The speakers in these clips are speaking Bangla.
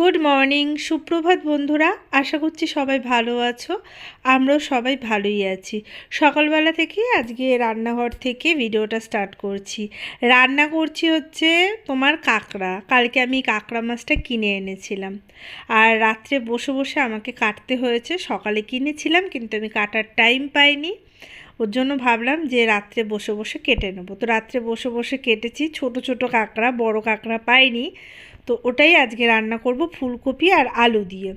গুড মর্নিং, সুপ্রভাত বন্ধুরা। আশা করছি সবাই ভালো আছো। আমরাও সবাই ভালোই আছি। সকালবেলা থেকে আজকে রান্নাঘর থেকে ভিডিওটা স্টার্ট করছি। রান্না করছি হচ্ছে তোমার কাঁকড়া। কালকে আমি কাঁকড়া মাছটা কিনে এনেছিলাম। আর রাত্রে বসে বসে আমাকে কাটতে হয়েছে। সকালে কিনেছিলাম, কিন্তু আমি কাটার টাইম পাইনি। ওর জন্য ভাবলাম যে রাত্রে বসে বসে কেটে নেব। তো রাত্রে বসে বসে কেটেছি। ছোট ছোট কাঁকড়া, বড় কাঁকড়া পাইনি। তো ওটাই আজকে রান্না করব ফুলকপি আর আলু দিয়ে।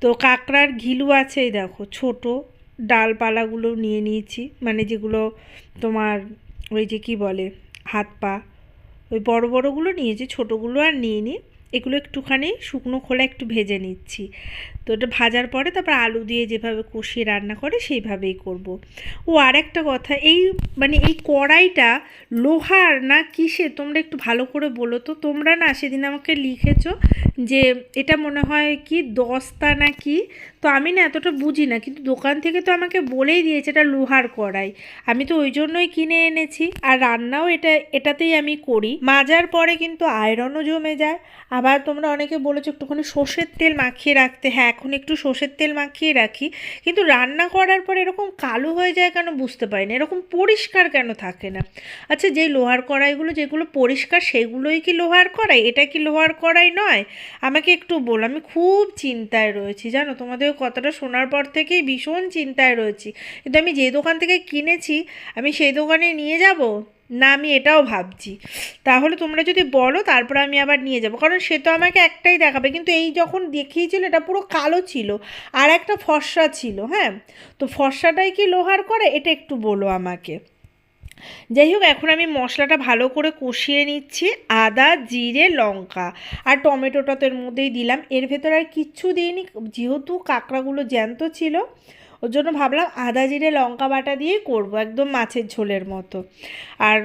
তো কাঁকড়ার ঘিলু আছে দেখো, ছোট ডালপালাগুলো নিয়ে নিয়েছি মানে যেগুলো তোমার ওই যে কি বলে, হাত পা, ওই বড় বড়গুলো নিয়েছি, ছোটোগুলো আর নিয়ে নিই। এগুলো একটুখানি শুকনো খোলা একটু ভেজে নিচ্ছি। তো এটা ভাজার পরে তারপর আলু দিয়ে যেভাবে কষিয়ে রান্না করে সেইভাবেই করব। ও আর একটা কথা, এই মানে এই কড়াইটা লোহার না কিসে তোমরা একটু ভালো করে বলো তো। তোমরা না সেদিন আমাকে লিখেছো যে এটা মনে হয় কি দস্তা না কি? তো আমি না এতটা বুঝি না, কিন্তু দোকান থেকে তো আমাকে বলেই দিয়েছে এটা লোহার কড়াই। আমি তো ওই জন্যই কিনে এনেছি। আর রান্নাও এটা, এটাতেই আমি করি। মাজার পরে কিন্তু আয়রনও জমে যায়। আবার তোমরা অনেকে বলেছ একটুখানি সর্ষের তেল মাখিয়ে রাখতে। হ্যাঁ এখন একটু সর্ষের তেল মাখিয়ে রাখি। কিন্তু রান্না করার পর এরকম কালো হয়ে যায় কেন বুঝতে পারি না এরকম পরিষ্কার কেন থাকে না? আচ্ছা যে লোহার কড়াইগুলো, যেগুলো পরিষ্কার, সেগুলোই কি লোহার কড়াই? এটা কি লোহার কড়াই নয়? আমাকে একটু বল, আমি খুব চিন্তায় রয়েছি, জানো? তোমাদের কথাটা শোনার পর থেকেই ভীষণ চিন্তায় রয়েছি। কিন্তু আমি যে দোকান থেকে কিনেছি, আমি সেই দোকানে নিয়ে যাব? না, আমি এটাও ভাবছি। তাহলে তোমরা যদি বলো, তারপর আমি আবার নিয়ে যাব। কারণ সে তো আমাকে একটাই দেখাবে। কিন্তু এই যখন দেখিয়েছিল, এটা পুরো কালো ছিল, আর একটা ফর্সা ছিল হ্যাঁ? তো ফর্সাটাই কি লোহার করে? এটা একটু বলো আমাকে। যাই হোক, এখন আমি মশলাটা ভালো করে কষিয়ে নিচ্ছি। আদা, জিরে, লঙ্কা আর টমেটোটা তো এর মধ্যেই দিলাম। এর ভেতরে আর কিচ্ছু দিইনি, যেহেতু কাঁকড়াগুলো জ্যান্ত ছিল, ওর জন্য ভাবলাম আদা, জিরে, লঙ্কা বাটা দিয়েই করব, একদম মাছের ঝোলের মতো। আর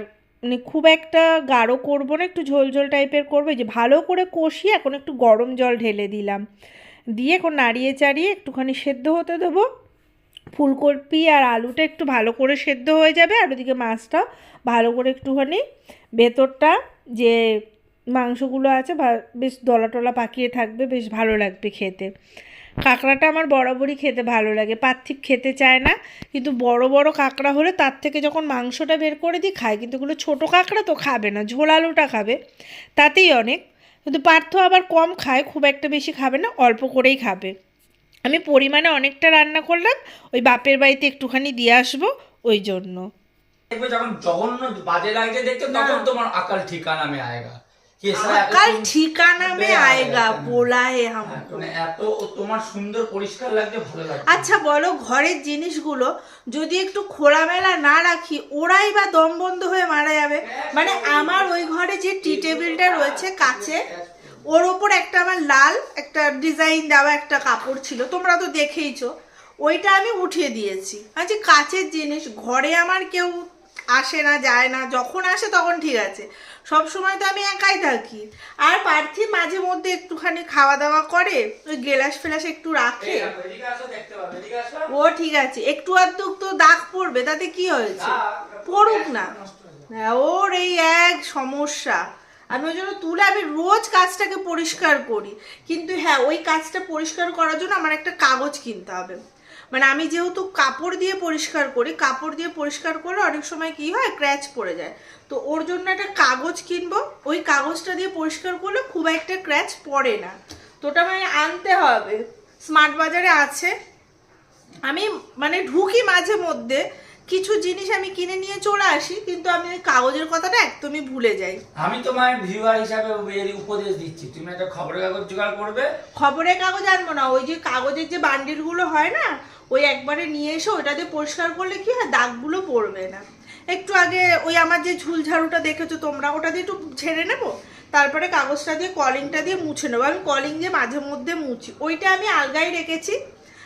মানে খুব একটা গাঢ় করব না, একটু ঝোল ঝোল টাইপের করব। যে ভালো করে কষিয়ে এখন একটু গরম জল ঢেলে দিলাম। দিয়ে এখন নাড়িয়ে চাড়িয়ে একটুখানি সেদ্ধ হতে দেবো। ফুলকপি আর আলুটা একটু ভালো করে সেদ্ধ হয়ে যাবে আর ওদিকে মাছটাও ভালো করে একটুখানি ভেতরটা যে মাংসগুলো আছে বেশ দলা টলা পাকিয়ে থাকবে, বেশ ভালো লাগবে খেতে। কাঁকড়াটা আমার বরাবরই খেতে ভালো লাগে, পার্থিব খেতে চায় না, কিন্তু বড় বড় কাঁকড়া হলে তার থেকে যখন মাংসটা বের করে দিই, খায়। কিন্তু ওগুলো ছোটো কাঁকড়া তো খাবে না, ঝোল আলুটা খাবে, তাতেই অনেক। কিন্তু পার্থ আবার কম খায়, খুব একটা বেশি খাবে না, অল্প করেই খাবে। আমি পরিমাণে অনেকটা রান্না করলাম ওই বাপের বাড়িতে একটুখানি দিয়ে আসব ওই জন্য। তোমার আকাল ঠিকানা ঠিকানা মে হে আচ্ছা বলো ঘরের জিনিসগুলো যদি একটু খোলামেলা না রাখি ওরাই বা দম বন্ধ হয়ে মারা যাবে। মানে আমার ওই ঘরে যে টি টেবিলটা রয়েছে কাছে ওর ওপর একটা আমার লাল একটা ডিজাইন দেওয়া একটা কাপড় ছিল তোমরা তো দেখেইছো। ওইটা আমি উঠিয়ে দিয়েছি। আচ্ছা কাচের জিনিস ঘরে আমার কেউ আসে না যায় না যখন আসে তখন ঠিক আছে। সব সময় তো আমি একাই থাকি। আর পার্থিব মাঝে মধ্যে একটুখানি খাওয়া দাওয়া করে ওই গেলাস ফেলাস একটু রাখে। ও ঠিক আছে একটু আধটু তো দাগ পড়বে তাতে কি হয়েছে? পড়ুক না। হ্যাঁ, ওর এই এক সমস্যা। আমি ওই জন্য তুলে আমি রোজ কাজটাকে পরিষ্কার করি। কিন্তু হ্যাঁ ওই কাজটা পরিষ্কার করার জন্য আমার একটা কাগজ কিনতে হবে। মানে আমি যেহেতু কাপড় দিয়ে পরিষ্কার করি, কাপড় দিয়ে পরিষ্কার করলে অনেক সময় কি হয়, ক্র্যাচ পড়ে যায়। তো ওর জন্য একটা কাগজ কিনবো। ওই কাগজটা দিয়ে পরিষ্কার করলে খুব একটা ক্র্যাচ পড়ে না। তো ওটা মানে আনতে হবে। স্মার্ট বাজারে আছে। আমি মানে ঢুকি মাঝে মধ্যে। কিছু জিনিস আমি কিনে নিয়ে চলে আসি কিন্তু আমি ওই কাগজের কথাটা একদমই ভুলে যাই। আমি তোমার ভিউয়ার হিসাবে এর উপদেশ দিচ্ছি। তুমি একটা খবরের কাগজ জোগাড় করবে? খবরের কাগজ আনব না ওই যে কাগজের যে বান্ডিলগুলো হয় না ওই একবারে নিয়ে এসে ওটা দিয়ে পরিষ্কার করলে কি হয় দাগগুলো পড়বে না। একটু আগে ওই আমার যে ঝুল ঝাড়ুটা দেখেছ তোমরা ওটা দিয়ে একটু ছেড়ে নেব? তারপরে কাগজটা দিয়ে কলিংটা দিয়ে মুছে নেব। আমি কলিং দিয়ে মাঝে মধ্যে মুছি। ওইটা আমি আলগাই রেখেছি।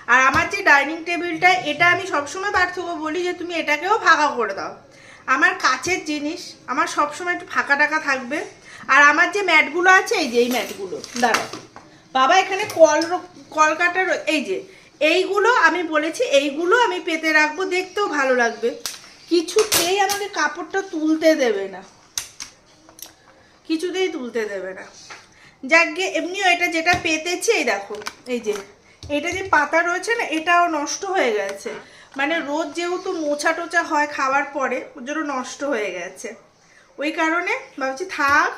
আর আমার যে ডাইনিং টেবিলটা, এটা আমি সবসময় পার্থক্য বলি যে তুমি এটাকেও ফাঁকা করে দাও। আমার কাছের জিনিস, আমার সবসময় একটু ফাঁকা টাকা থাকবে। আর আমার যে ম্যাটগুলো আছে, এই যে এই ম্যাটগুলো, দাঁড়াও। বাবা, এখানে কল র- কল কাটার এই যে, এইগুলো আমি বলেছি, এইগুলো আমি পেতে রাখব, দেখতেও ভালো লাগবে। কিছুতেই আমাকে কাপড়টা তুলতে দেবে না। কিছুতেই তুলতে দেবে না। যাকে এমনিও এটা যেটা পেতেছি, এই দেখো, এই যে এটা যে পাতা রয়েছে না, এটাও নষ্ট হয়ে গেছে। মানে রোজ যেহেতু মোছা টোচা হয় খাওয়ার পরে, ওর জন্য নষ্ট হয়ে গেছে। ওই কারণে ভাবছি, থাক,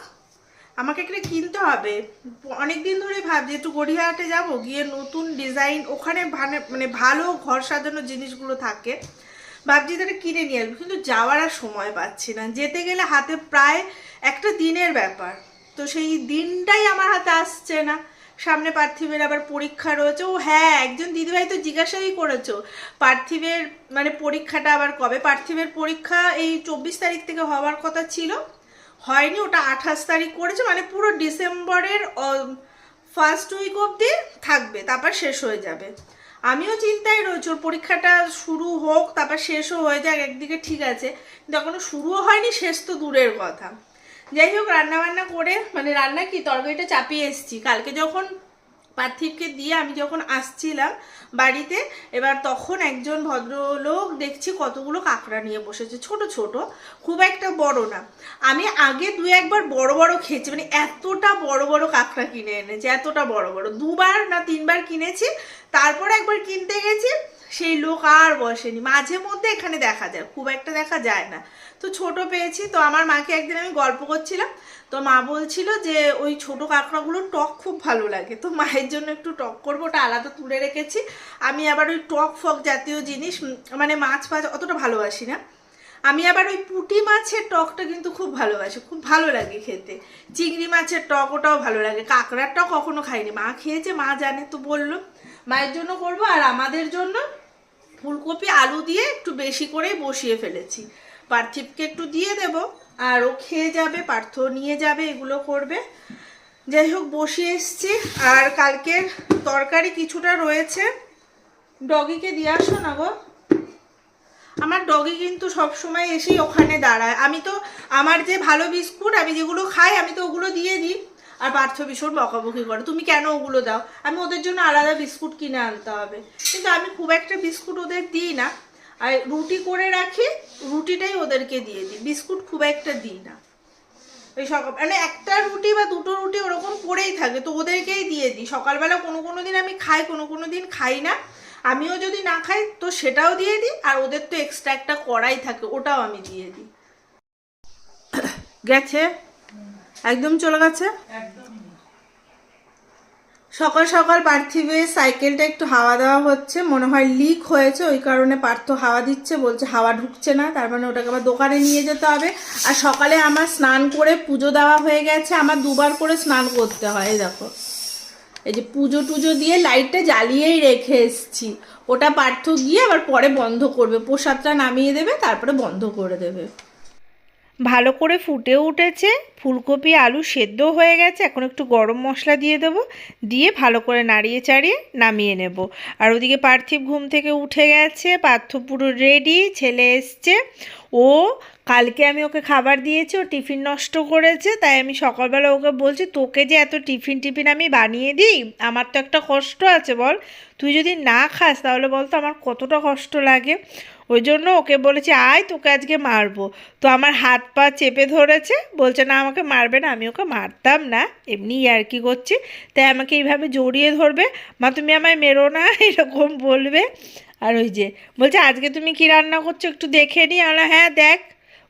আমাকে একটা কিনতে হবে। অনেক দিন ধরেই ভাবছি, একটু গড়িয়াহাটে যাব, গিয়ে নতুন ডিজাইন, ওখানে মানে ভালো ঘর সাজানোর জিনিসগুলো থাকে। ভাবছি তাহলে কিনে নিয়ে আসব, কিন্তু যাওয়ার আর সময় পাচ্ছি না। যেতে গেলে হাতে প্রায় একটা দিনের ব্যাপার। তো সেই দিনটাই আমার হাতে আসছে না। সামনে পার্থিবের আবার পরীক্ষা রয়েছে। ও হ্যাঁ একজন দিদিভাই তো জিজ্ঞাসাই করেছ। পার্থিবের মানে পরীক্ষাটা আবার কবে? পার্থিবের পরীক্ষা এই চব্বিশ তারিখ থেকে হওয়ার কথা ছিল। হয়নি, ওটা আঠাশ তারিখ করেছে মানে পুরো ডিসেম্বরের ফার্স্ট উইক অবধি থাকবে, তারপর শেষ হয়ে যাবে। আমিও চিন্তায় রয়েছি, ওর পরীক্ষাটা শুরু হোক, তারপর শেষও হয়ে যাক, একদিকে ঠিক আছে। কিন্তু এখনও শুরুও হয়নি, শেষ তো দূরের কথা। যাই হোক, রান্নাবান্না করে মানে রান্না কি, তরকারিটা চাপিয়ে এসেছি। কালকে যখন পার্থিবকে দিয়ে আমি যখন আসছিলাম বাড়িতে, এবার তখন একজন ভদ্রলোক দেখছি কতগুলো কাঁকড়া নিয়ে বসেছে, ছোট ছোট, খুব একটা বড় না। আমি আগে দু একবার বড় বড় খেয়েছি মানে এতটা বড় বড় কাঁকড়া কিনে এনেছি, এতটা বড় বড়। দুবার না তিনবার কিনেছি, তারপর একবার কিনতে গেছি, সেই লোক আর বসেনি। মাঝে মধ্যে এখানে দেখা যায়, খুব একটা দেখা যায় না। তো ছোট পেয়েছি, তো আমার মাকে একদিন আমি গল্প করছিলাম, তো মা বলছিল যে ওই ছোট কাঁকড়াগুলোর টক খুব ভালো লাগে, তো মায়ের জন্য একটু টক করব, ওটা আলাদা তুলে রেখেছি। আমি আবার ওই টক ফক জাতীয় জিনিস মানে মাছ ফাছ অতটা ভালোবাসি না। আমি আবার ওই পুঁটি মাছের টকটা কিন্তু খুব ভালোবাসি, খুব ভালো লাগে খেতে। চিংড়ি মাছের টক ওটাও ভালো লাগে, কাঁকড়ার টক কখনো খাইনি। মা খেয়েছে, মা জানে তো বলল। মায়ের জন্য করব, আর আমাদের জন্য ফুলকপি, আলু দিয়ে একটু বেশি করেই বসিয়ে ফেলেছি। পার্থিবকে একটু দিয়ে দেব। আর ও খেয়ে যাবে, পার্থ নিয়ে যাবে, এগুলো করবে। যাই হোক বসিয়ে এসছি। আর কালকের তরকারি কিছুটা রয়েছে। ডগিকে দিয়ে আসো না গো। আমার ডগি কিন্তু সব সময় এসেই ওখানে দাঁড়ায়। আমি তো আমার যে ভালো বিস্কুট, আমি যেগুলো খাই, আমি তো ওগুলো দিয়ে দিই। আর পার্থ ভীষণ বকাবকি করে, তুমি কেন ওগুলো দাও? আমি ওদের জন্য আলাদা বিস্কুট কিনে আনতে হবে। কিন্তু আমি খুব একটা বিস্কুট ওদের দিই না। আর রুটি করে রাখি, রুটিটাই ওদেরকে দিয়ে দিই। বিস্কুট খুব একটা দিই না। ওই সকাল মানে একটা রুটি বা দুটো রুটি ওরকম পড়েই থাকে, তো ওদেরকেই দিয়ে দিই। সকালবেলা কোনো কোনো দিন আমি খাই, কোনো কোনো দিন খাই না। আমিও যদি না খাই, তো সেটাও দিয়ে দিই, আর ওদের তো এক্সট্রা একটা কড়াই থাকে, ওটাও আমি দিয়ে দিই। গেছে? একদম চলে গেছে? সকাল সকাল পার্থিবের সাইকেলটা একটু হাওয়া দেওয়া হচ্ছে, মনে হয় লিক হয়েছে, ওই কারণে পার্থ হাওয়া দিচ্ছে, বলছে হাওয়া ঢুকছে না, তার মানে ওটাকে আবার দোকানে নিয়ে যেতে হবে। আর সকালে আমার স্নান করে পুজো দেওয়া হয়ে গেছে, আমার দুবার করে স্নান করতে হয় দেখো। এই যে পুজো টুজো দিয়ে লাইটটা জ্বালিয়েই রেখে এসছি। ওটা পার্থ গিয়ে আবার পরে বন্ধ করবে, প্রসাদটা নামিয়ে দেবে, তারপরে বন্ধ করে দেবে। ভালো করে ফুটে উঠেছে। ফুলকপি, আলু সেদ্ধ হয়ে গেছে। এখন একটু গরম মশলা দিয়ে দেবো। দিয়ে ভালো করে নাড়িয়ে চাড়িয়ে নামিয়ে নেব। আর ওদিকে পার্থিব ঘুম থেকে উঠে গেছে। পার্থ পুরো রেডি ছেলে এসছে। ও, কালকে আমি ওকে খাবার দিয়েছি, ও টিফিন নষ্ট করেছে। তাই আমি সকালবেলা ওকে বলছি, তোকে যে এত টিফিন টিফিন আমি বানিয়ে দিই, আমার তো একটা কষ্ট আছে বল। তুই যদি না খাস, তাহলে বল তো আমার কতটা কষ্ট লাগে। ওই জন্য ওকে বলেছি, আয়, তোকে আজকে মারবো। তো আমার হাত পা চেপে ধরেছে, বলছে, না, আমাকে মারবে না, আমি ওকে মারতাম না। এমনি আর কি করছি, তাই আমাকে এইভাবে জড়িয়ে ধরবে? মা, তুমি আমায় মেরো না? এরকম বলবে। আর ওই যে, বলছে, আজকে তুমি কি রান্না করছ একটু দেখে নি? আমরা হ্যাঁ দেখ।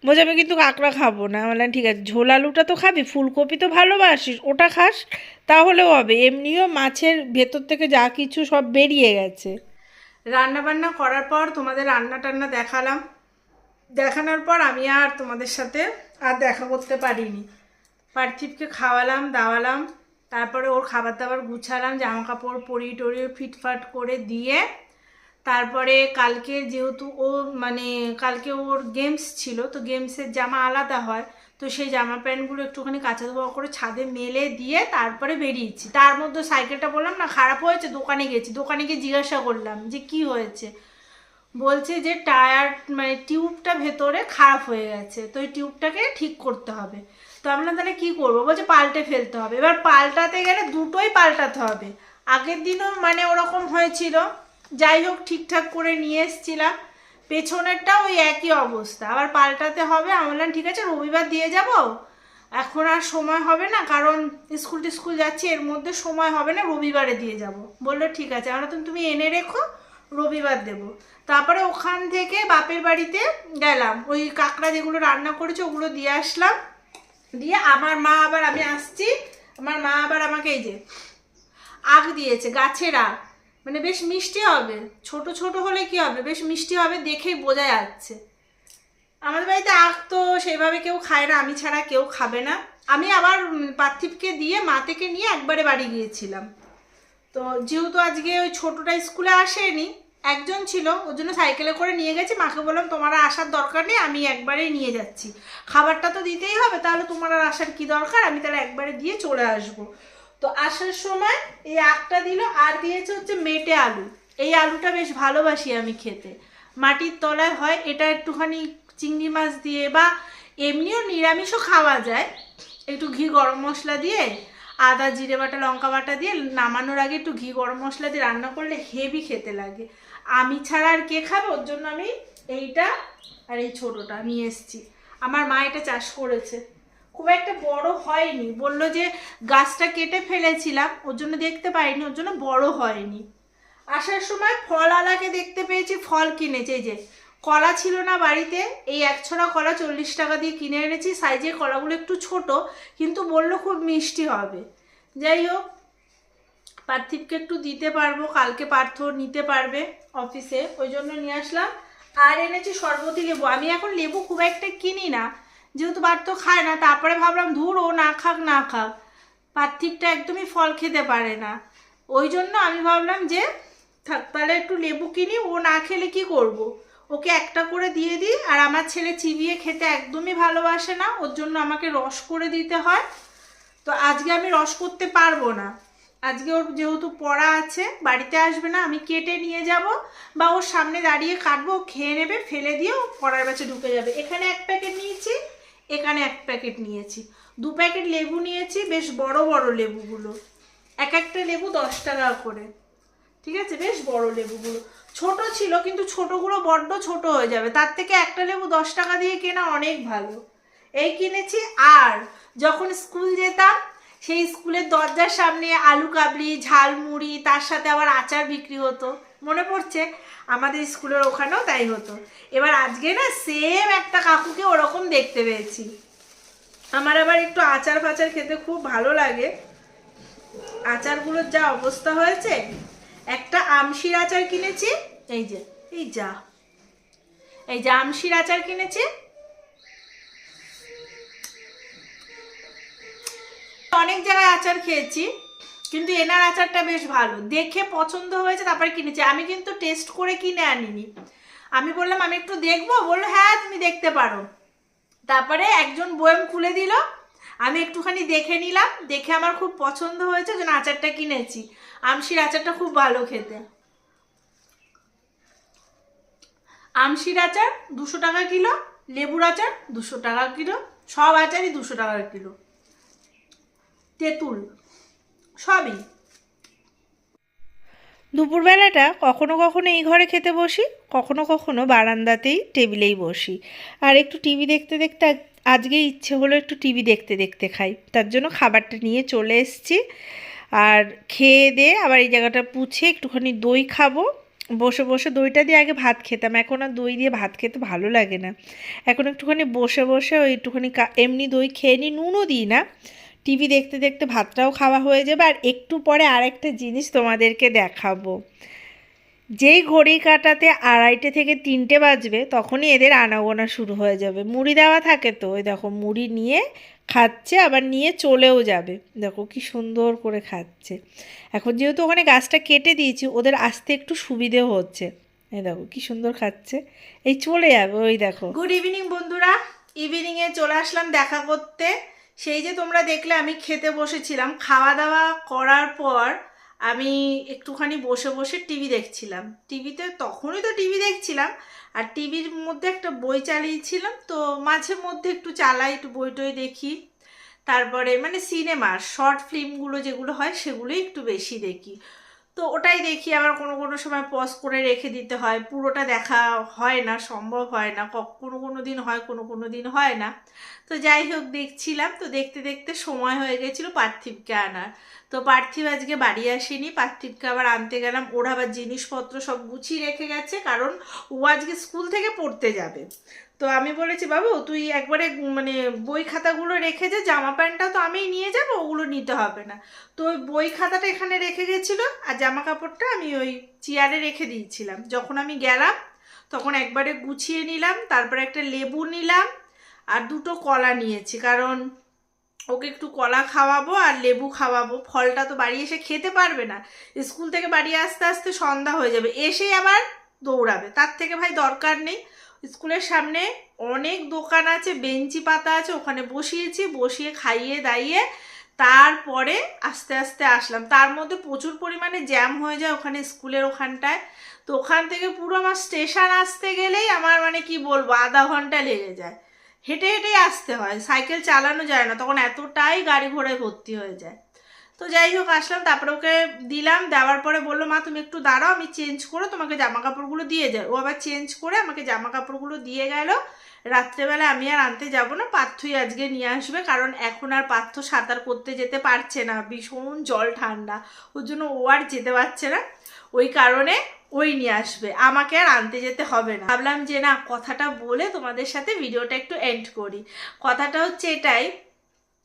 বলছে, আমি কিন্তু কাঁকড়া খাব না। আমি বললাম, ঠিক আছে, ঝোল আলুটা তো খাবি, ফুলকপি তো ভালোবাসিস, ওটা খাস তাহলেও হবে। এমনিও মাছের ভেতর থেকে যা কিছু সব বেরিয়ে গেছে। রান্না বান্না করার পর তোমাদের রান্না টান্না দেখালাম। দেখানোর পর আমি আর তোমাদের সাথে আর দেখা করতে পারিনি। পার্থিবকে খাওয়ালাম, দাওয়ালাম, তারপরে ওর খাবার দাবার গুছালাম জামা কাপড় পরিয়ে টরিয়ে ফিটফাট করে দিয়ে, তারপরে কালকে যেহেতু ও মানে কালকে ওর গেমস ছিল, তো গেমসের জামা আলাদা হয়। তো সেই জামা প্যান্টগুলো একটুখানি কাঁচা ধোয়া করে ছাদে মেলে দিয়ে তারপরে বেরিয়েছি। তার মধ্যে সাইকেলটা বললাম, না, খারাপ হয়েছে, দোকানে গেছি। দোকানে গিয়ে জিজ্ঞাসা করলাম যে, কি হয়েছে? বলছে যে, টায়ার মানে টিউবটা ভেতরে খারাপ হয়ে গেছে, তো ওই টিউবটাকে ঠিক করতে হবে। তো আমরা তাহলে কী করব? বলছে, পাল্টে ফেলতে হবে। এবার পাল্টাতে গেলে দুটোই পাল্টাতে হবে। আগের দিনও মানে ওরকম হয়েছিল। যাই হোক, ঠিকঠাক করে নিয়ে এসছিলাম। পেছনেরটা ওই একই অবস্থা। আবার পাল্টাতে হবে। আমি বললাম, ঠিক আছে, রবিবার দিয়ে যাব। এখন আর সময় হবে না, কারণ স্কুল টিস্কুল যাচ্ছি, এর মধ্যে সময় হবে না, রবিবারে দিয়ে যাব। বলল, ঠিক আছে, আমরা তুমি তুমি এনে রেখো, রবিবার দেব। তারপরে ওখান থেকে বাপের বাড়িতে গেলাম। ওই কাঁকড়া যেগুলো রান্না করেছে, ওগুলো দিয়ে আসলাম। দিয়ে আমার মা আবার আমি আসছি। আমার মা আবার আমাকে এই যে আগ দিয়েছে, গাছের আগ। মানে বেশ মিষ্টি হবে। ছোট ছোট হলে কি হবে? বেশ মিষ্টি হবে দেখেই বোঝা যাচ্ছে। আমাদের বাড়িতে আখ তো সেভাবে কেউ খায় না, আমি ছাড়া কেউ খাবে না। আমি আবার পার্থিবকে দিয়ে মা থেকে নিয়ে একবারে বাড়ি গিয়েছিলাম। তো যেহেতু আজকে ওই ছোটটা স্কুলে আসেনি, একজন ছিল, ওর জন্য সাইকেলে করে নিয়ে গেছি। মাকে বললাম, তোমার আসার দরকার নেই, আমি একবারেই নিয়ে যাচ্ছি। খাবারটা তো দিতেই হবে, তাহলে তোমার আর আসার কী দরকার? আমি তাহলে একবারে দিয়ে চলে আসব। তো আসার সময় এই আখটা দিল, আর দিয়েছে হচ্ছে মেটে আলু। এই আলুটা বেশ ভালোবাসি আমি খেতে। মাটির তলায় হয়, এটা একটুখানি চিংড়ি মাছ দিয়ে বা এমনিও নিরামিষও খাওয়া যায়। একটু ঘি গরম মশলা দিয়ে, আদা, জিরে বাটা, লঙ্কা বাটা দিয়ে নামানোর আগে একটু ঘি গরম মশলা দিয়ে রান্না করলে হেভি খেতে লাগে। আমি ছাড়া আর কে খাবে? ওর জন্য আমি এইটা আর এই ছোটোটা নিয়ে এসেছি। আমার মা এটা চাষ করেছে। খুব একটা বড় হয়নি। বলল যে গাছটা কেটে ফেলেছিলাম, ওর জন্য দেখতে পাইনি, ওর জন্য বড় হয়নি। আসার সময় ফল আলাকে দেখতে পেয়েছি, ফল কিনেছে যে। কলা ছিল না বাড়িতে, এই এক ছড়া কলা চল্লিশ টাকা দিয়ে কিনে এনেছি সাইজের কলাগুলো একটু ছোট, কিন্তু বলল খুব মিষ্টি হবে। যাই হোক, পার্থিবকে একটু দিতে পারব, কালকে পার্থ নিতে পারবে অফিসে ওই জন্য নিয়ে আসলাম। আর এনেছি সরবতি লেবু। আমি এখন লেবু খুব একটা কিনি না যেহেতু বার তো খায় না, তারপরে ভাবলাম ধুর, ও না খাক না খাক। পার্থিবটা একদমই ফল খেতে পারে না। ওই জন্য আমি ভাবলাম যে, থাক, তাহলে একটু লেবু কিনি, ও না খেলে কি করব। ওকে একটা করে দিয়ে দিই, আর আমার ছেলে চিবিয়ে খেতে একদমই ভালোবাসে না, ওর জন্য আমাকে রস করে দিতে হয়। তো আজকে আমি রস করতে পারব না। আজকে ওর যেহেতু পড়া আছে, বাড়িতে আসবে না, আমি কেটে নিয়ে যাব, বা ওর সামনে দাঁড়িয়ে কাটবো খেয়ে নেবে, ফেলে দিয়ে ও পড়ার ব্যাচে ঢুকে যাবে। এখানে এক প্যাকেট নিয়েছি এখানে এক প্যাকেট নিয়েছি। দু প্যাকেট লেবু নিয়েছি, বেশ বড় বড় লেবুগুলো। এক একটা লেবু দশ টাকা করে। ঠিক আছে? বেশ বড় লেবুগুলো। ছোট ছিল, কিন্তু ছোটগুলো বড্ড ছোট হয়ে যাবে। তার থেকে একটা লেবু দশ টাকা দিয়ে কেনা অনেক ভালো। এই কিনেছি, আর যখন স্কুল যেতাম, সেই স্কুলের দরজার সামনে আলু কাবলি, ঝালমুড়ি, তার সাথে আবার আচার বিক্রি হতো। মনে পড়ছে? আমাদের স্কুলের ওখানেও তাই হতো। এবার আজকে না সেম একটা কাকুকে ওরকম দেখতে পেয়েছি। আমার আবার একটু আচার ফাচার খেতে খুব ভালো লাগে। আচারগুলোর যা অবস্থা হয়েছে, একটা আমশির আচার কিনেছি, এই যে, এই যা, এই যে আমশির আচার কিনেছি। অনেক জায়গায় আচার খেয়েছি। কিন্তু এনার আচারটা বেশ ভালো। দেখে পছন্দ হয়েছে, তারপরে কিনেছি। আমি কিন্তু টেস্ট করে কিনে আনিনি। আমি বললাম, আমি একটু দেখব। বলল হ্যাঁ তুমি দেখতে পারো। তারপরে একজন বয়েম খুলে দিল। আমি একটুখানি দেখে নিলাম। দেখে আমার খুব পছন্দ হয়েছে যেন আচারটা কিনেছি। আমশির আচারটা খুব ভালো খেতে। আমশির আচার দুশো টাকা কিলো, লেবুর আচার দুশো টাকা কিলো, সব আচারই দুশো টাকা কিলো। তেঁতুল। সবই। দুপুরবেলাটা কখনো কখনো এই ঘরে খেতে বসি, কখনো কখনো বারান্দাতেই, টেবিলেই বসি। আর একটু টিভি দেখতে দেখতে আজ- আজকে ইচ্ছে হলো একটু টিভি দেখতে দেখতে খাই। তার জন্য খাবারটা নিয়ে চলে এসেছি। আর খেয়ে দিয়ে আবার এই জায়গাটা পুছে একটুখানি দই খাব। বসে বসে দইটা দিয়ে আগে ভাত খেতাম। এখন আর দই দিয়ে ভাত খেতে ভালো লাগে না। এখন একটুখানি বসে বসে ওই একটুখানি এমনি দই খেয়ে নিই, নুনও দিই না। টিভি দেখতে দেখতে ভাতটাও খাওয়া হয়ে যাবে আর একটু পরে আরেকটা জিনিস তোমাদেরকে দেখাবো। যেই ঘড়ি কাটাতে আড়াইটে থেকে তিনটে বাজবে, তখনই এদের আনাগোনা শুরু হয়ে যাবে। মুড়ি দেওয়া থাকে তো, ওই দেখো মুড়ি নিয়ে খাচ্ছে, আবার নিয়ে চলেও যাবে। দেখো কি সুন্দর করে খাচ্ছে। এখন যেহেতু ওখানে গাছটা কেটে দিয়েছি, ওদের আসতে একটু সুবিধেও হচ্ছে। এই দেখো কি সুন্দর খাচ্ছে। এই চলে যাবে, ওই দেখো। গুড ইভিনিং বন্ধুরা। ইভিনিংয়ে চলে আসলাম দেখা করতে। সেই যে তোমরা দেখলে আমি খেতে বসেছিলাম খাওয়া দাওয়া করার পর আমি একটুখানি বসে বসে টিভি দেখছিলাম। টিভিতে তখনই তো টিভি দেখছিলাম, আর টিভির মধ্যে একটা বই চালিয়েছিলাম, তো মাঝে মধ্যে একটু চালাই, একটু বই টই দেখি। তারপরে মানে সিনেমা, শর্ট ফিল্মগুলো যেগুলো হয় সেগুলোই একটু বেশি দেখি। তো ওটাই দেখি, আবার কোনো কোনো সময় পজ করে রেখে দিতে হয়। পুরোটা দেখা হয় না, সম্ভব হয় না। কোনো কোনো দিন হয়, কোনো কোনো দিন হয় না। তো যাই হোক, দেখছিলাম। তো দেখতে দেখতে সময় হয়ে গেছিল পার্থিবকে আনার। তো পার্থিব আজকে বাড়ি আসেনি। পার্থিবকে আবার আনতে গেলাম। ওর আবার জিনিসপত্র সব গুছিয়ে রেখে গেছে, কারণ ও আজকে স্কুল থেকে পড়তে যাবে। তো আমি বলেছি, বাবু, তুই একবারে মানে বই খাতাগুলো রেখে যে, জামা প্যান্টটা তো আমিই নিয়ে যাব, ওগুলো নিতে হবে না। তো ওই বই খাতাটা এখানে রেখে গেছিল, আর জামা কাপড়টা আমি ওই চেয়ারে রেখে দিয়েছিলাম। যখন আমি গেলাম, তখন একবারে গুছিয়ে নিলাম, তারপরে একটা লেবু নিলাম, আর দুটো কলা নিয়েছি, কারণ ওকে একটু কলা খাওয়াবো আর লেবু খাওয়াবো। ফলটা তো বাড়ি এসে খেতে পারবে না। স্কুল থেকে বাড়ি আসতে আসতে সন্ধ্যা হয়ে যাবে এসেই আবার দৌড়াবে। তার থেকে ভাই দরকার নেই স্কুলের সামনে অনেক দোকান আছে, বেঞ্চি পাতা আছে, ওখানে বসিয়েছি, বসিয়ে খাইয়ে দাইয়ে তারপরে আস্তে আস্তে আসলাম। তার মধ্যে প্রচুর পরিমাণে জ্যাম হয়ে যায় ওখানে স্কুলের ওখানটায়। তো ওখান থেকে পুরো আমার স্টেশন আসতে গেলেই আমার মানে কি বলব, আধা ঘণ্টা লেগে যায়। হেঁটে হেঁটেই আসতে হয়, সাইকেল চালানো যায় না, তখন এতটাই গাড়ি ঘোড়ায় ভর্তি হয়ে যায়। তো যাই হোক, আসলাম, তারপরে ওকে দিলাম, দেওয়ার পরে বলল, মা, তুমি একটু দাঁড়াও, আমি চেঞ্জ করে তোমাকে জামা কাপড়গুলো দিয়ে যাই ও আবার চেঞ্জ করে আমাকে জামা কাপড়গুলো দিয়ে গেল। রাত্রেবেলা আমি আর আনতে যাব না, পার্থই আজকে নিয়ে আসবে, কারণ এখন আর পার্থ সাঁতার করতে যেতে পারছে না, ভীষণ জল ঠান্ডা, ওর জন্য ও আর যেতে পারছে না। ওই কারণে ওই নিয়ে আসবে, আমাকে আর আনতে যেতে হবে না। ভাবলাম যে না, কথাটা বলে তোমাদের সাথে ভিডিওটা একটু এন্ড করি। কথাটা হচ্ছে এটাই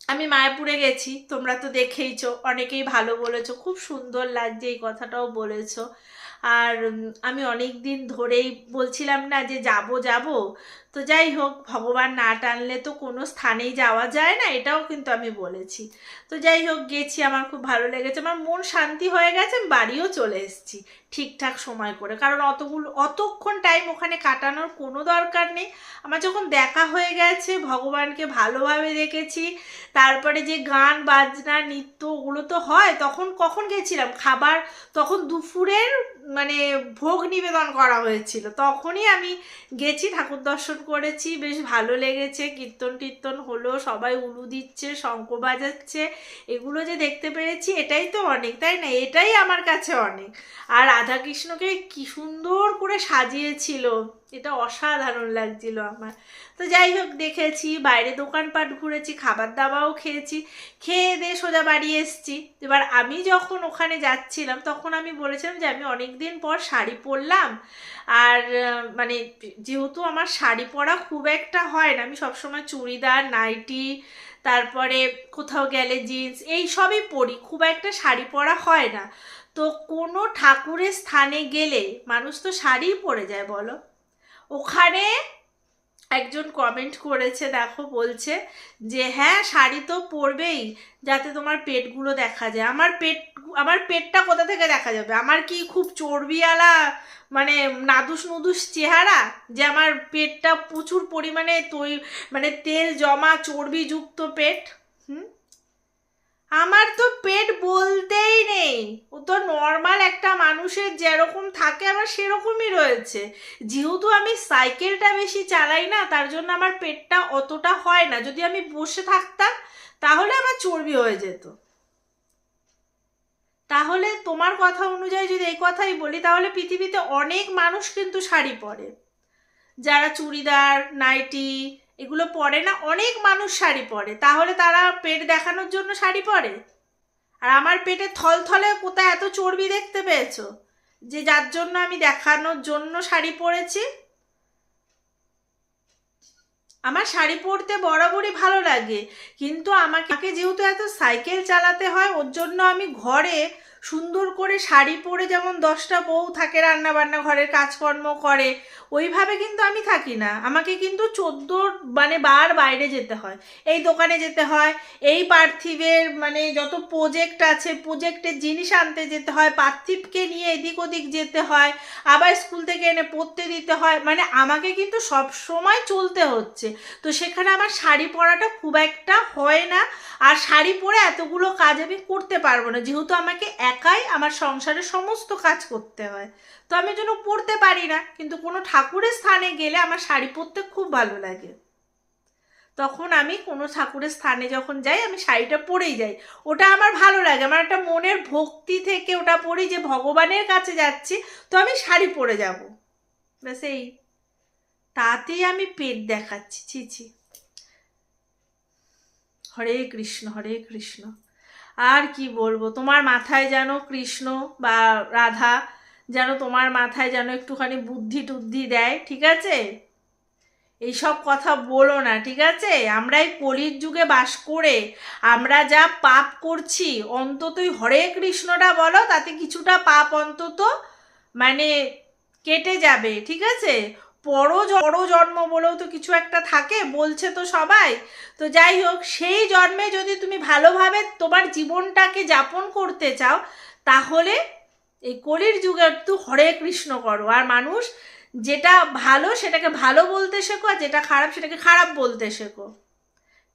আমি মায়াপুরে গেছি, তোমরা তো দেখেইছো, অনেকেই ভালো বলেছ, খুব সুন্দর লাগছে এই কথাটাও বলেছ। আর আমি অনেক দিন ধরেই বলছিলাম না যে যাব যাব তো যাই হোক, ভগবান না টানলে তো কোনো স্থানেই যাওয়া যায় না, এটাও কিন্তু আমি বলেছি। তো যাই হোক, গেছি, আমার খুব ভালো লেগেছে, আমার মন শান্তি হয়ে গেছে, আমি বাড়িও চলে এসেছি ঠিকঠাক সময় করে, কারণ অতগুলো, অতক্ষণ টাইম ওখানে কাটানোর কোনো দরকার নেই। আমার যখন দেখা হয়ে গেছে, ভগবানকে ভালোভাবে দেখেছি, তারপরে যে গান, বাজনা, নৃত্য ওগুলো তো হয়, তখন কখন গেছিলাম? খাবার, তখন দুপুরের মানে ভোগ নিবেদন করা হয়েছিল, তখনই আমি গেছি ঠাকুর দর্শন করেছি, বেশ ভালো লেগেছে, কীর্তন টীর্তন হলো, সবাই উলু দিচ্ছে শঙ্খ বাজাচ্ছে, এগুলো যে দেখতে পেরেছি এটাই তো অনেক, তাই না? এটাই আমার কাছে অনেক। আর রাধাকৃষ্ণকে কি সুন্দর করে সাজিয়েছিল। এটা অসাধারণ লাগছিল আমার। তো যাই হোক, দেখেছি, বাইরে দোকানপাট ঘুরেছি, খাবার দাবারও খেয়েছি, খেয়ে দিয়ে সোজা বাড়ি এসছি। এবার আমি যখন ওখানে যাচ্ছিলাম, তখন আমি বলেছিলাম যে আমি অনেক দিন পর শাড়ি পরলাম। আর মানে যেহেতু আমার শাড়ি পরা খুব একটা হয় না, আমি সবসময় চুড়িদার, নাইটি, তারপরে কোথাও গেলে জিন্স, এই সবই পরি, খুব একটা শাড়ি পরা হয় না। তো কোনো ঠাকুরের স্থানে গেলে মানুষ তো শাড়িই পরে যায়, বলো? ওখানে একজন কমেন্ট করেছে, দেখো বলছে যে হ্যাঁ শাড়ি তো পরবেই যাতে তোমার পেটগুলো দেখা যায়। আমার পেট, আমার পেটটা কোথা থেকে দেখা যাবে? আমার কি খুব চর্বিওয়ালা মানে নাদুস নুদুস চেহারা? যে আমার পেটটা প্রচুর পরিমাণে তৈ মানে তেল জমা চর্বিযুক্ত পেট? আমার তো পেট বলতেই নেই। ও তো নর্মাল একটা মানুষের যেরকম থাকে আমার সেরকমই রয়েছে। যেহেতু আমি সাইকেলটা বেশি চালাই না, তার জন্য আমার পেটটা অতটা হয় না। যদি আমি বসে থাকতাম, তাহলে আমার চর্বি হয়ে যেত। তাহলে তোমার কথা অনুযায়ী যদি এই কথাই বলি, তাহলে পৃথিবীতে অনেক মানুষ কিন্তু শাড়ি পরে। যারা চুড়িদার, নাইটি এগুলো পরে না, অনেক মানুষ শাড়ি পরে। তাহলে তারা পেট দেখানোর জন্য শাড়ি পরে? আর আমার পেটে থলথলে কোথায় এত চর্বি দেখতে পেয়েছ? যে যার জন্য আমি দেখানোর জন্য শাড়ি পরেছি? আমার শাড়ি পরতে বরাবরই ভালো লাগে, কিন্তু আমাকে যেহেতু এত সাইকেল চালাতে হয়, ওর জন্য আমি ঘরে সুন্দর করে শাড়ি পরে যেমন দশটা বউ থাকে রান্না বান্না ঘরের কাজকর্ম করে, ওইভাবে কিন্তু আমি থাকি না। আমাকে কিন্তু চোদ্দ মানে বার বাইরে যেতে হয়। এই দোকানে যেতে হয়, এই পার্থিবের মানে যত প্রজেক্ট আছে প্রজেক্টের জিনিস আনতে যেতে হয়, পার্থিবকে নিয়ে এদিক ওদিক যেতে হয়, আবার স্কুল থেকে এনে পড়তে দিতে হয় মানে আমাকে কিন্তু সব সময় চলতে হচ্ছে। তো সেখানে আমার শাড়ি পরাটা খুব একটা হয় না, আর শাড়ি পরে এতগুলো কাজ আমি করতে পারব না। যেহেতু আমাকে একাই আমার সংসারের সমস্ত কাজ করতে হয়। তো আমি যেন পরতে পারি না, কিন্তু কোনো ঠাকুরের স্থানে গেলে আমার শাড়ি পরতে খুব ভালো লাগে। তখন আমি কোনো ঠাকুরের স্থানে যখন যাই, আমি শাড়িটা পরেই যাই। ওটা আমার ভালো লাগে, আমার একটা মনের ভক্তি থেকে ওটা পরি যে ভগবানের কাছে যাচ্ছি, তো আমি শাড়ি পরে যাব। ব্যাস এই। তাতেই আমি পেট দেখাচ্ছি, ছি ছি। হরে কৃষ্ণ হরে কৃষ্ণ। আর কি বলব? তোমার মাথায় যেন কৃষ্ণ বা রাধা যেন তোমার মাথায় যেন একটুখানি বুদ্ধি টুদ্ধি দেয়, ঠিক আছে? এইসব কথা বলো না, ঠিক আছে? আমরা এই কলির যুগে বাস করে আমরা যা পাপ করছি, অন্ততই হরে কৃষ্ণটা বলো, তাতে কিছুটা পাপ অন্তত মানে কেটে যাবে, ঠিক আছে? পর জন্ম বলেও তো কিছু একটা থাকে, বলছে তো সবাই। তো যাই হোক, সেই জন্মে যদি তুমি ভালোভাবে তোমার জীবনটাকে যাপন করতে চাও, তাহলে এই কলির যুগে একটু হরে কৃষ্ণ করো। আর মানুষ যেটা ভালো সেটাকে ভালো বলতে শেখো, আর যেটা খারাপ সেটাকে খারাপ বলতে শেখো।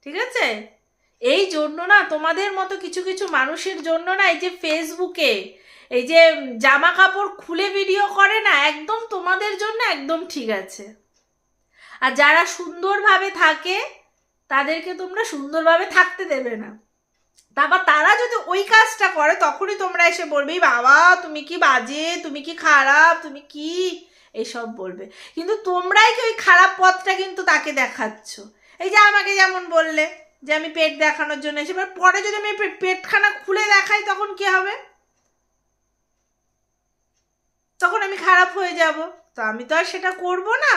ঠিক আছে? এই জন্য না, তোমাদের মতো কিছু কিছু মানুষের জন্য না, এই যে ফেসবুকে এই যে জামা কাপড় খুলে ভিডিও করে না, একদম তোমাদের জন্য একদম ঠিক আছে। আর যারা সুন্দরভাবে থাকে, তাদেরকে তোমরা সুন্দরভাবে থাকতে দেবে না। তারপর তারা যদি ওই কাজটা করে, তখনই তোমরা এসে বলবে বাবা, তুমি কি বাজে? তুমি কি খারাপ? তুমি কি? এসব বলবে। কিন্তু তোমরাই কি ওই খারাপ পথটা কিন্তু তাকে দেখাচ্ছ? এই যে আমাকে যেমন বললে যে আমি পেট দেখানোর জন্য এসে পরে যদি আমি পেটখানা খুলে দেখাই, তখন কি হবে? তখন আমি খারাপ হয়ে যাব। তো আমি তো আর সেটা করব না।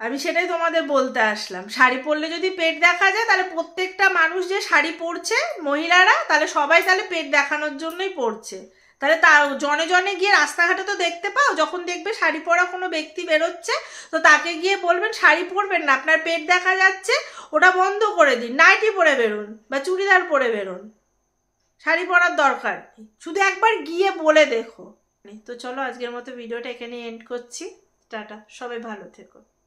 আমি সেটাই তোমাদের বলতে আসলাম। শাড়ি পরলে যদি পেট দেখা যায়, তাহলে প্রত্যেকটা মানুষ যে শাড়ি পরছে, মহিলারা, তাহলে সবাই তাহলে পেট দেখানোর জন্যই পরছে। তাহলে তা জনে জনে গিয়ে রাস্তাঘাটে তো দেখতে পাও, যখন দেখবে শাড়ি পরা কোনো ব্যক্তি বেরোচ্ছে, তো তাকে গিয়ে বলবেন শাড়ি পরবেন না, আপনার পেট দেখা যাচ্ছে, ওটা বন্ধ করে দিন, নাইটি পরে বেরোন বা চুড়িদার পরে বেরোন। শাড়ি পরার দরকার নেই, শুধু একবার গিয়ে বলে দেখো। তো চলো আজকের মতো ভিডিওটা এখানে এন্ড করছি, টাটা, সবাই ভালো থেকো।